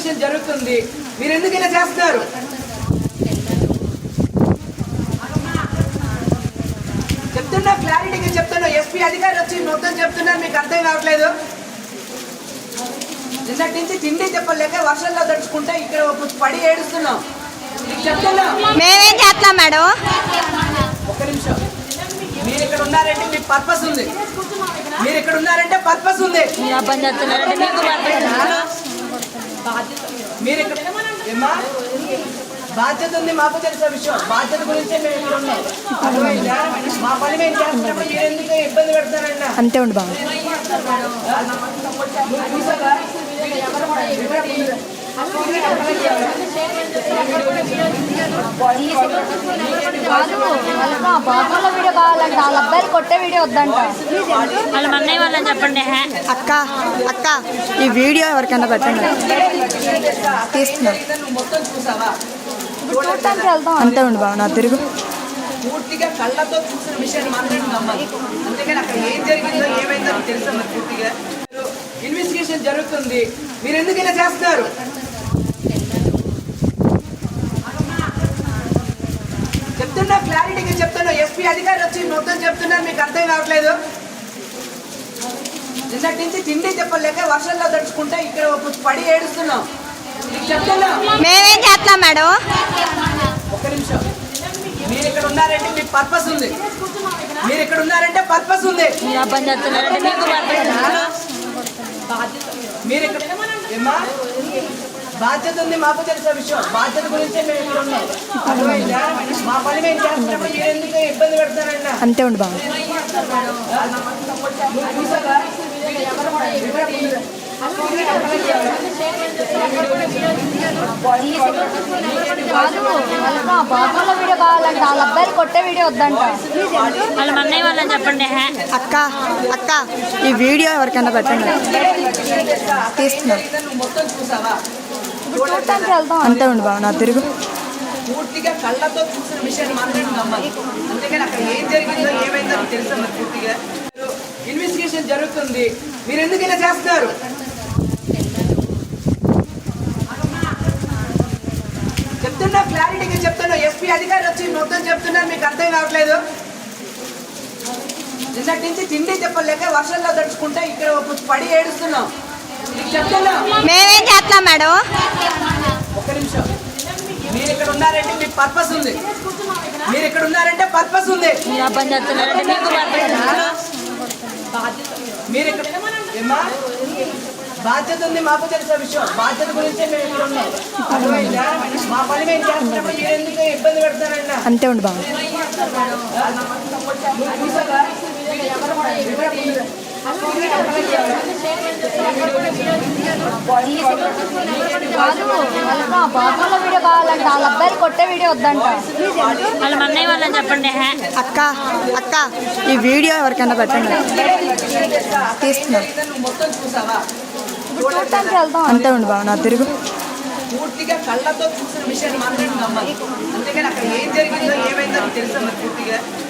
Investigation జరుగుతుంది. మీరు ఎందుకు ఇలా చేస్తున్నారు? చెప్తున్నా క్లారిటీగా చెప్తున్నా. ఎస్పీ అధికారి వచ్చి మొత్తం చెప్తున్నారు మీకు అర్థం కావట్లేదు. నిన్నటి నుంచి తిండి చెప్పలేక వర్షంలో తడుచుకుంటే ఇక్కడ ఒక పడి ఏడుస్తున్నాం. మేమేం చేస్తున్నాం మేడం? ఒక్క నిమిషం. మీరు ఇక్కడ ఉన్నారంటే మీకు పర్పస్ ఉంది. మీరు ఇక్కడ ఉన్నారంటే పర్పస్ ఉంది? మీరు ఇక్కడ బాధ్యత ఉంది మాకు తెలిసిన విషయం బాధ్యత గురించే మేము ఇక్కడ ఉన్నాం అర్థమైందా మా పని మేము చేస్తున్నప్పుడు మీరు ఎందుకు ఇబ్బంది పెడతారన్నా అంతే ఉండు బాబు నువ్వు వీడియో కావాలంట వాళ్ళ అబ్బాయిలు కొట్టే వీడియో వద్దంట వాళ్ళ వాళ్ళని చెప్పండి అక్క అక్క ఈ వీడియో ఎవరికైనా పెట్టండి. తీస్తున్నా. అంతే ఉండు బాబు నా తిరుగు. పూర్తిగా కళ్ళతో చూసిన విషయాన్ని మాత్రమే నమ్మాలి. అంతేగాని అక్కడ ఏం జరిగిందో ఏమైందో తెలుసా మరి పూర్తిగా. ఇన్వెస్టిగేషన్ జరుగుతుంది. మీరు ఎందుకైనా చేస్తున్నారు? చెప్తున్నా క్లారిటీగా చెప్తున్నా. ఎస్పీ అధికారి వచ్చి మొత్తం చెప్తున్నారు మీకు అర్థం కావట్లేదు. నిన్నటి నుంచి తిండి చెప్పలేక వర్షంలో తడుచుకుంటే ఇక్కడ ఒక పడి ఏడుస్తున్నాం. చెప్తున్నా. మేమేం చేస్తున్నాం మేడం? ఒక్క నిమిషం. మీరు ఇక్కడ ఉన్నారంటే మీకు పర్పస్ ఉంది. మీరు ఇక్కడ ఉన్నారంటే పర్పస్ ఉంది. మీరు ఇక్కడ బాధ్యత ఉంది మాకు తెలిసిన విషయం. బాధ్యత గురించే మేము ఇక్కడ ఉన్నాం. అర్థమైందా? మా పని మేము చేస్తున్నప్పుడు మీరు ఎందుకు ఇబ్బంది పెడతారన్నా? అంతే ఉండు బాబు. నువ్వు చూసావా? బాబుల వీడియో కావాలంట వాళ్ళ అబ్బాయిలు కొట్టే వీడియో వద్దంట వాళ్ళ అన్నయ్య వాళ్ళని చెప్పండి అక్క అక్క ఈ వీడియో ఎవరికైనా పెట్టండి. తీస్తున్నా. నువ్వు మొత్తం చూసావా చూడటానికి వెళ్తాం అంతే ఉండు బాబు నా తిరుగు. పూర్తిగా కళ్ళతో చూసిన విషయాన్ని మాత్రమే నమ్మాలి. అంతేగాని అక్కడ ఏం జరిగిందో ఏమైందో తెలుసా మరి పూర్తిగా. ఇన్వెస్టిగేషన్ జరుగుతుంది. మీరు ఎందుకు ఇలా చేస్తున్నారు? చెప్తున్నా క్లారిటీగా చెప్తున్నా. ఎస్పీ అధికారి వచ్చి మొత్తం చెప్తున్నారు మీకు అర్థం కావట్లేదు. నిన్నటి నుంచి తిండి చెప్పలేక వర్షంలో తడుచుకుంటే ఇక్కడ ఒక పడి ఏడుస్తున్నాం. మేమేం చేస్తున్నాం మేడం? ఒక్క నిమిషం. మీరు ఇక్కడ ఉన్నారంటే మీకు పర్పస్ ఉంది. మీరు ఇక్కడ ఉన్నారంటే పర్పస్ ఉంది. మీరు ఇక్కడ బాధ్యత ఉంది మాకు తెలిసిన విషయం. బాధ్యత గురించే మేము ఇక్కడ ఉన్నాం. అర్థమైందా? మా పని మేము చేస్తున్నప్పుడు మీరు ఎందుకు ఇబ్బంది పెడతారన్నా? అంతే ఉండు బాబు? బాబుల వీడియో కావాలంట వాళ్ళ అబ్బాయిలు కొట్టే వీడియో వద్దంట వాళ్ళ అన్నయ్య వాళ్ళని చెప్పండి హే. అక్క అక్క ఈ వీడియో ఎవరికైనా పెట్టండి. తీస్తున్నా. చూడటానికి వెళ్తాం అంతే ఉండు బాబు నా తిరుగు. పూర్తిగా కళ్ళతో చూసిన విషయాన్ని మాత్రమే నమ్మాలి అంతేగాని అక్కడ ఏం జరిగిందో ఏమైందో తెలుసా మరి పూర్తిగా.